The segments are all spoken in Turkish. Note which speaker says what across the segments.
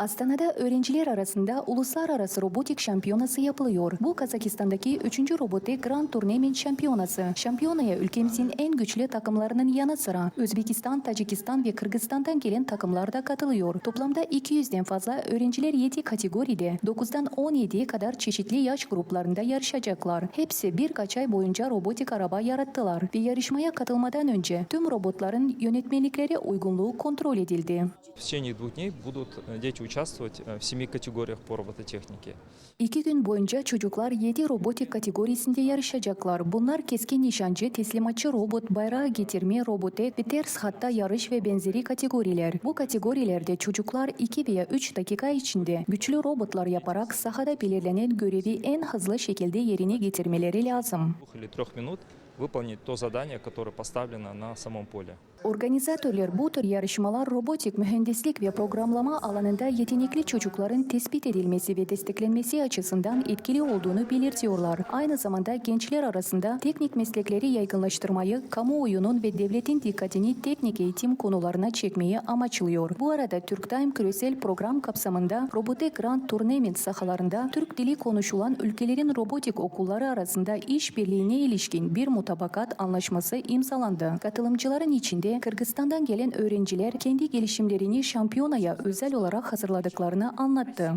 Speaker 1: Astana'da öğrenciler arasında uluslararası robotik şampiyonası yapılıyor. Bu Kazakistan'daki 3. robotik Grand Tournament şampiyonası. Şampiyonaya ülkemizin en güçlü takımlarının yanı sıra Özbekistan, Tacikistan ve Kırgızistan'dan gelen takımlar da katılıyor. Toplamda 200'den fazla öğrenciler 7 kategoride 9'dan 17'ye kadar çeşitli yaş gruplarında yarışacaklar. Hepsi birkaç ay boyunca robotik araba yarattılar ve yarışmaya katılmadan önce tüm robotların yönetmelikleri uygunluğu kontrol edildi.
Speaker 2: В течение двух дней будут э, дети участвовать э, в семи категориях по робототехнике.
Speaker 1: İki gün boyunca çocuklar 7 robotik kategorisinde yarışacaklar. Bunlar keskin nişancı, teslimatçı robot, bayrağı getirme robotu ve ters hatta yarış ve benzeri kategoriler. Bu kategorilerde çocuklar 2 veya 3 dakika içinde güçlü robotlar yaparak sahada belirlenen görevi en hızlı şekilde yerine getirmeleri lazım.
Speaker 2: Двух или трех минут выполнить то задание, которое поставлено на самом поле.
Speaker 1: Organizatörler bu tür yarışmalar robotik mühendislik ve programlama alanında yetenekli çocukların tespit edilmesi ve desteklenmesi açısından etkili olduğunu belirtiyorlar. Aynı zamanda gençler arasında teknik meslekleri yaygınlaştırmayı, kamuoyunun ve devletin dikkatini teknik eğitim konularına çekmeyi amaçlıyor. Bu arada Türktime küresel program kapsamında Robotik Grand Tournament sahalarında Türk dili konuşulan ülkelerin robotik okulları arasında işbirliğine ilişkin bir mutabakat anlaşması imzalandı. Katılımcıların içinde Kırgızistan'dan gelen öğrenciler kendi gelişimlerini şampiyonaya özel olarak hazırladıklarını anlattı.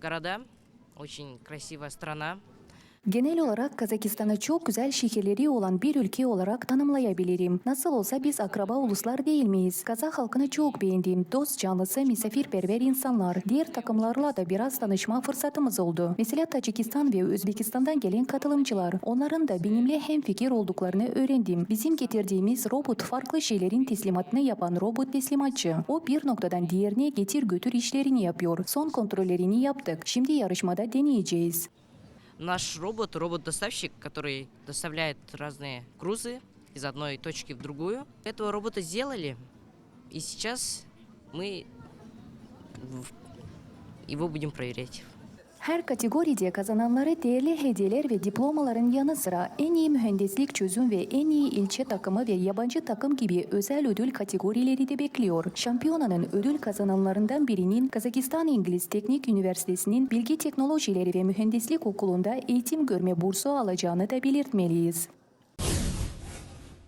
Speaker 3: города, очень красивая страна.
Speaker 1: Genel olarak Kazakistan'ı çok güzel şehirleri olan bir ülke olarak tanımlayabilirim. Nasıl olsa biz akraba uluslar değil miyiz? Kazak halkını çok beğendim. Dost canlısı, misafirperver insanlar. Diğer takımlarla da biraz tanışma fırsatımız oldu. Mesela Tacikistan ve Özbekistan'dan gelen katılımcılar. Onların da benimle hemfikir olduklarını öğrendim. Bizim getirdiğimiz robot farklı şeylerin teslimatını yapan robot teslimatçı. O bir noktadan diğerine getir götür işlerini yapıyor. Son kontrollerini yaptık. Şimdi yarışmada deneyeceğiz.
Speaker 3: Наш робот, робот-доставщик, который доставляет разные грузы из одной точки в другую. Этого робота сделали, и сейчас мы его будем проверять.
Speaker 1: Her kategoride kazananları değerli hediyeler ve diplomaların yanı sıra en iyi mühendislik çözüm ve en iyi ilçe takımı ve yabancı takım gibi özel ödül kategorileri de bekliyor. Şampiyonanın ödül kazananlarından birinin Kazakistan İngiliz Teknik Üniversitesi'nin Bilgi Teknolojileri ve Mühendislik Okulu'nda eğitim görme bursu alacağını da belirtmeliyiz.